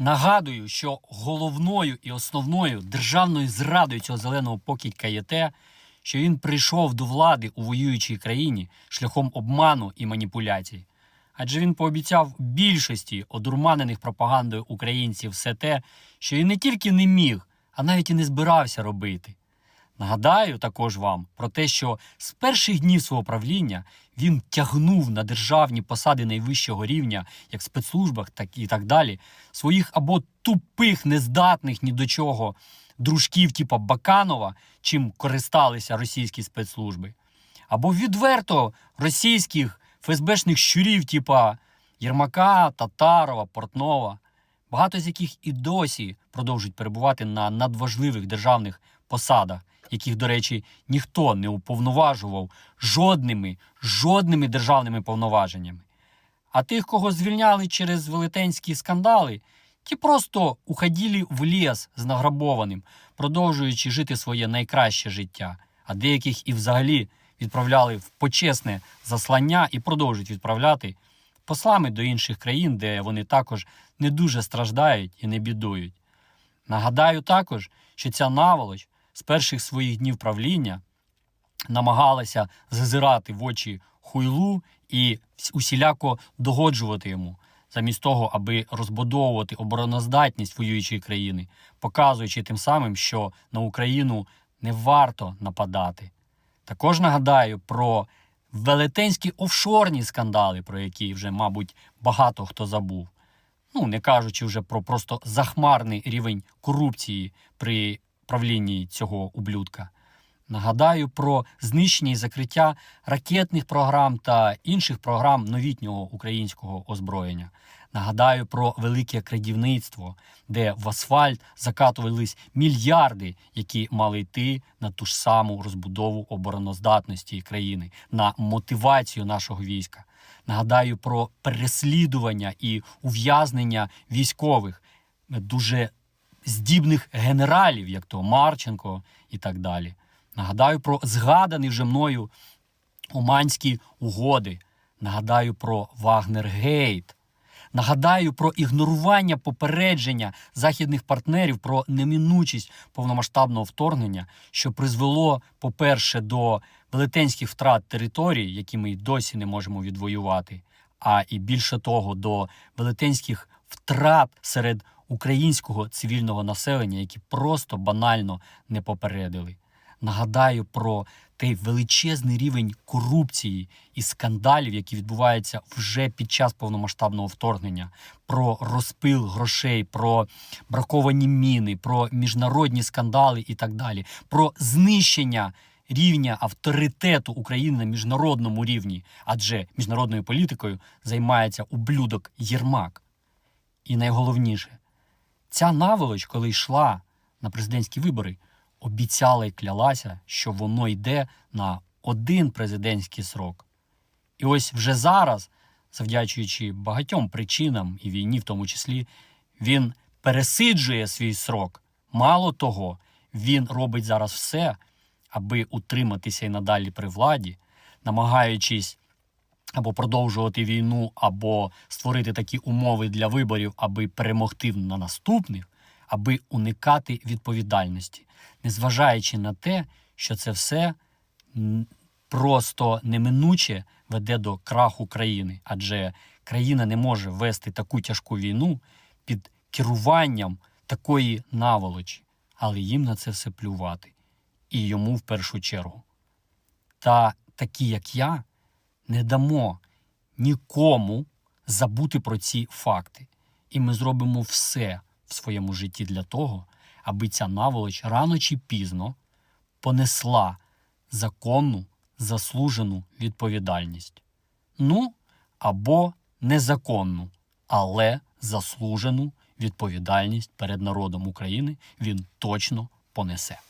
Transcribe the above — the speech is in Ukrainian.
Нагадую, що головною і основною державною зрадою цього зеленого покидька є те, що він прийшов до влади у воюючій країні шляхом обману і маніпуляцій. Адже він пообіцяв більшості одурманених пропагандою українців все те, що він не тільки не міг, а навіть і не збирався робити. Нагадаю також вам про те, що з перших днів свого правління він тягнув на державні посади найвищого рівня, як в спецслужбах, так і так далі, своїх або тупих, нездатних ні до чого дружків, типа Баканова, чим користалися російські спецслужби, або відверто російських ФСБшних щурів, типа Єрмака, Татарова, Портнова, багато з яких і досі продовжують перебувати на надважливих державних посадах, яких, до речі, ніхто не уповноважував жодними, жодними державними повноваженнями. А тих, кого звільняли через велетенські скандали, ті просто уходили в ліс з награбованим, продовжуючи жити своє найкраще життя, а деяких і взагалі відправляли в почесне заслання і продовжують відправляти послами до інших країн, де вони також не дуже страждають і не бідують. Нагадаю також, що ця наволоч з перших своїх днів правління намагалася зазирати в очі хуйлу і усіляко догоджувати йому, замість того, аби розбудовувати обороноздатність воюючої країни, показуючи тим самим, що на Україну не варто нападати. Також нагадаю про велетенські офшорні скандали, про які вже, мабуть, багато хто забув. Ну, не кажучи вже про просто захмарний рівень корупції при правлінні цього ублюдка. Нагадаю про знищення і закриття ракетних програм та інших програм новітнього українського озброєння. Нагадаю про велике крадівництво, де в асфальт закатувались мільярди, які мали йти на ту ж саму розбудову обороноздатності країни, на мотивацію нашого війська. Нагадаю про переслідування і ув'язнення військових, дуже здібних генералів, як то Марченко і так далі. Нагадаю про згадані вже мною Оманські угоди. Нагадаю про Вагнергейт. Нагадаю про ігнорування попередження західних партнерів про неминучість повномасштабного вторгнення, що призвело, по-перше, до велетенських втрат територій, які ми й досі не можемо відвоювати, а і більше того, до велетенських втрат серед українського цивільного населення, які просто банально не попередили. Нагадаю про той величезний рівень корупції і скандалів, які відбуваються вже під час повномасштабного вторгнення, про розпил грошей, про браковані міни, про міжнародні скандали і так далі, про знищення рівня авторитету України на міжнародному рівні, адже міжнародною політикою займається ублюдок Єрмак. І найголовніше, ця наволоч, коли йшла на президентські вибори, обіцяла і клялася, що воно йде на один президентський срок. І ось вже зараз, завдячуючи багатьом причинам і війні, в тому числі, він пересиджує свій срок. Мало того, він робить зараз все, аби утриматися і надалі при владі, намагаючись або продовжувати війну, або створити такі умови для виборів, аби перемогти на наступних, аби уникати відповідальності, незважаючи на те, що це все просто неминуче веде до краху країни, адже країна не може вести таку тяжку війну під керуванням такої наволочі, але їм на це все плювати. І йому в першу чергу. Та такі, як я, не дамо нікому забути про ці факти. І ми зробимо все в своєму житті для того, аби ця наволоч рано чи пізно понесла законну, заслужену відповідальність. Ну, або незаконну, але заслужену відповідальність перед народом України він точно понесе.